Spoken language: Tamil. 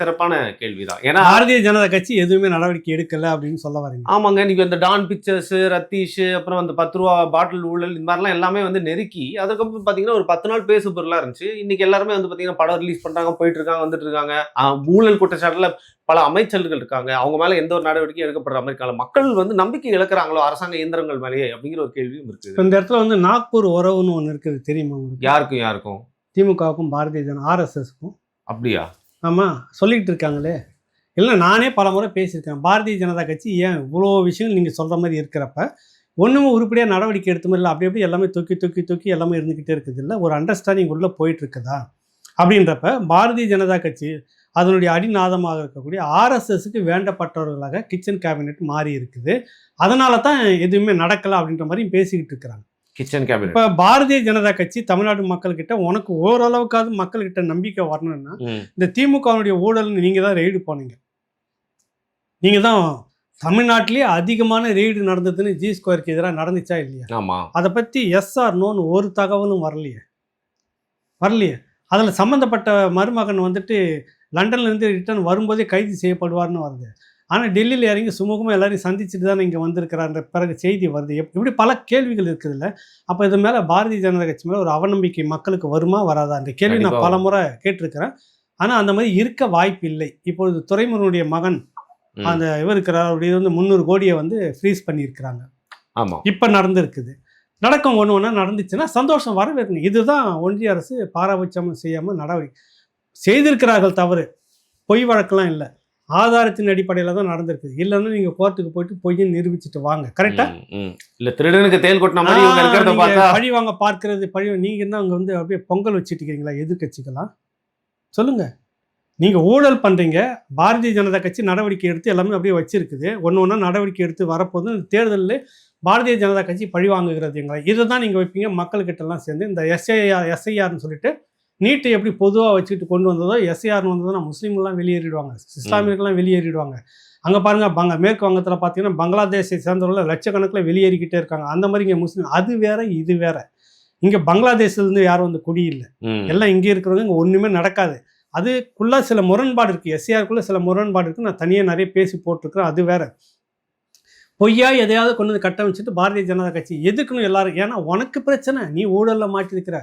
சிறப்பான கேள்விதான். ஏன்னா பாரதிய ஜனதா கட்சி எதுவுமே நடவடிக்கை எடுக்கல அப்படின்னு சொல்ல வரீங்க. ஆமாங்க நீங்க இந்த டான் பிக்சர்ஸ் ரத்தீஷ் அப்புறம் அந்த பத்து ரூபா பாட்டில் ஊழல் இந்த மாதிரிலாம் எல்லாமே வந்து நெருக்கி அதுக்கப்புறம் பாத்தீங்கன்னா ஒரு பத்து நாள் பேசு பொருளா இருந்துச்சு. இன்னைக்கு எல்லாருமே வந்து பாத்தீங்கன்னா படம் ரிலீஸ் பண்றாங்க போயிட்டு இருக்காங்க வந்துட்டு இருக்காங்க. ஊழல் குற்றச்சாட்டுல பல அமைச்சர்கள் இருக்காங்க. அவங்க மேல எந்த ஒரு நடவடிக்கையும் எடுக்கப்படுற மாதிரி இருக்காங்க மக்கள் வந்து நம்பிக்கை இழக்கிறாங்களோ அரசாங்க இயந்திரங்கள் மேலேயே அப்படிங்கிற ஒரு கேள்வியும் இருக்கு இந்த இடத்துல வந்து நாக்பூர் உறவுன்னு ஒன்று இருக்குது தெரியுமா யாருக்கும் யாருக்கும்? திமுகவுக்கும் பாரதிய ஜன ஆர்எஸ்எஸ்க்கும் அப்படியா? ஆமாம் சொல்லிக்கிட்டு இருக்காங்களே. இல்லை நானே பல முறை பேசியிருக்கேன் பாரதிய ஜனதா கட்சி ஏன் இவ்வளோ விஷயங்கள் நீங்கள் சொல்கிற மாதிரி இருக்கிறப்ப ஒன்றுமே உருப்படியாக நடவடிக்கை எடுத்த மாதிரி இல்லை அப்படி அப்படி எல்லாமே தூக்கி தூக்கி தூக்கி எல்லாமே இருந்துக்கிட்டே இருக்குது இல்லை ஒரு அண்டர்ஸ்டாண்டிங் உள்ளே போயிட்டுருக்குதா? அப்படின்றப்ப பாரதிய ஜனதா கட்சி அதனுடைய அடிநாதமாக இருக்கக்கூடிய ஆர்எஸ்எஸ்க்கு வேண்டப்பட்டவர்களாக கிச்சன் கேபினெட் மாறி இருக்குது. அதனால தான் எதுவுமே நடக்கலை அப்படின்ற மாதிரியும் பேசிக்கிட்டு இருக்கிறாங்க. Kitchen cabinet. இப்போ பாரதிய ஜனதா கட்சி தமிழ்நாடு மக்கள்கிட்ட உனக்கு ஓரளவுக்காவது மக்கள்கிட்ட நம்பிக்கை வரணும்னா இந்த திமுகவுடைய ஊழல்னு நீங்கள் தான் ரெய்டு போனீங்க. நீங்கள் தான் தமிழ்நாட்டிலேயே அதிகமான ரெய்டு நடந்ததுன்னு ஜி ஸ்கொயருக்கு எதிராக நடந்துச்சா இல்லையா? ஆமா. அதை பற்றி எஸ்ஆர் நோன்னு ஒரு தகவலும் வரலையே. வரலையே. அதில் சம்மந்தப்பட்ட மருமகன் வந்துட்டு லண்டன்லேருந்து ரிட்டர்ன் வரும்போதே கைது செய்யப்படுவார்னு வருது. ஆனால் டெல்லியில் இறங்கி சுமூகமாக எல்லாரையும் சந்திச்சுட்டு தான் இங்கே வந்திருக்கிறான்ற பிறகு செய்தி வருது. எப்- இப்படி பல கேள்விகள் இருக்குதுல்ல. அப்போ இது மேலே பாரதிய ஜனதா கட்சி மேலே ஒரு அவநம்பிக்கை மக்களுக்கு வருமா வராதா? அந்த கேள்வி நான் பல முறை கேட்டிருக்கிறேன். ஆனால் அந்த மாதிரி இருக்க வாய்ப்பு இல்லை. இப்பொழுது துறைமுருகனுடைய மகன். அந்த இவர் இருக்கிறார். அப்படி வந்து முந்நூறு கோடியை வந்து ஃப்ரீஸ் பண்ணியிருக்கிறாங்க. ஆமா. இப்போ நடந்திருக்குது. நடக்கும் ஒன்று ஒன்றா நடந்துச்சுன்னா சந்தோஷம் வரவேற்கணும். இதுதான் ஒன்றிய அரசு பாரபட்சம் செய்யாமல் நடவடிக்கை செய்திருக்கிறார்கள் தவறு. பொய் வழக்கெல்லாம் இல்லை. ஆதாரத்தின் அடிப்படையில் தான் நடந்திருக்கு. இல்லைன்னா நீங்கள் கோர்ட்டுக்கு போயிட்டு பொய்ன்னு நிரூபிச்சுட்டு வாங்க. கரெக்டா ம், ம். இல்ல திருடனுக்கு தேல் கொட்டின மாதிரி இவங்க இருக்கிறத நீங்க பார்த்தா பழி வாங்க பார்க்கிறது பழி நீங்க என்ன அங்க வந்து அப்படியே பொங்கல் வச்சுட்டு இருக்கீங்களா? எதிர்கட்சிகளா சொல்லுங்க. நீங்க ஊழல் பண்றீங்க. பாரதிய ஜனதா கட்சி நடவடிக்கை எடுத்து எல்லாமே அப்படியே வச்சிருக்குது. ஒன்று ஒன்றா நடவடிக்கை எடுத்து வரப்போது தேர்தலில் பாரதிய ஜனதா கட்சி பழி வாங்குகிறது எங்களை. இதை தான் நீங்கள் வைப்பீங்க. மக்கள்கிட்ட எல்லாம் சேர்ந்து இந்த எஸ்ஐஆர் எஸ்ஐஆர்னு சொல்லிட்டு நீட்டை எப்படி பொதுவாக வச்சுக்கிட்டு கொண்டு வந்ததோ எஸ்ஐஆர்னு வந்ததுன்னா முஸ்லீம்லாம் வெளியேறிடுவாங்க. இஸ்லாமியர்கள்லாம் வெளியேறிடுவாங்க. அங்கே பாருங்க பங்க மேற்கு வங்கத்தில் பார்த்தீங்கன்னா பங்களாதேஷை சேர்ந்தவர்கள் லட்சக்கணக்கில் வெளியேறிக்கிட்டே இருக்காங்க. அந்த மாதிரி இங்கே முஸ்லீம் அது வேற இது வேற. இங்கே பங்களாதேஷ்லேருந்து யாரும் வந்து குடியில்லை. எல்லாம் இங்கே இருக்கிறவங்க இங்கே ஒன்றுமே நடக்காது. அதுக்குள்ள சில முரண்பாடு இருக்குது எஸ்சிஆருக்குள்ள சில முரண்பாடு இருக்குது நான் தனியாக நிறைய பேசி போட்டிருக்கிறேன். அது வேற. பொய்யா எதையாவது கொண்டு வந்து கட்டமைச்சிட்டு பாரதிய ஜனதா கட்சி எதுக்கணும் எல்லாரும் ஏன்னா உனக்கு பிரச்சனை நீ ஊழலில் மாட்டிருக்கிற.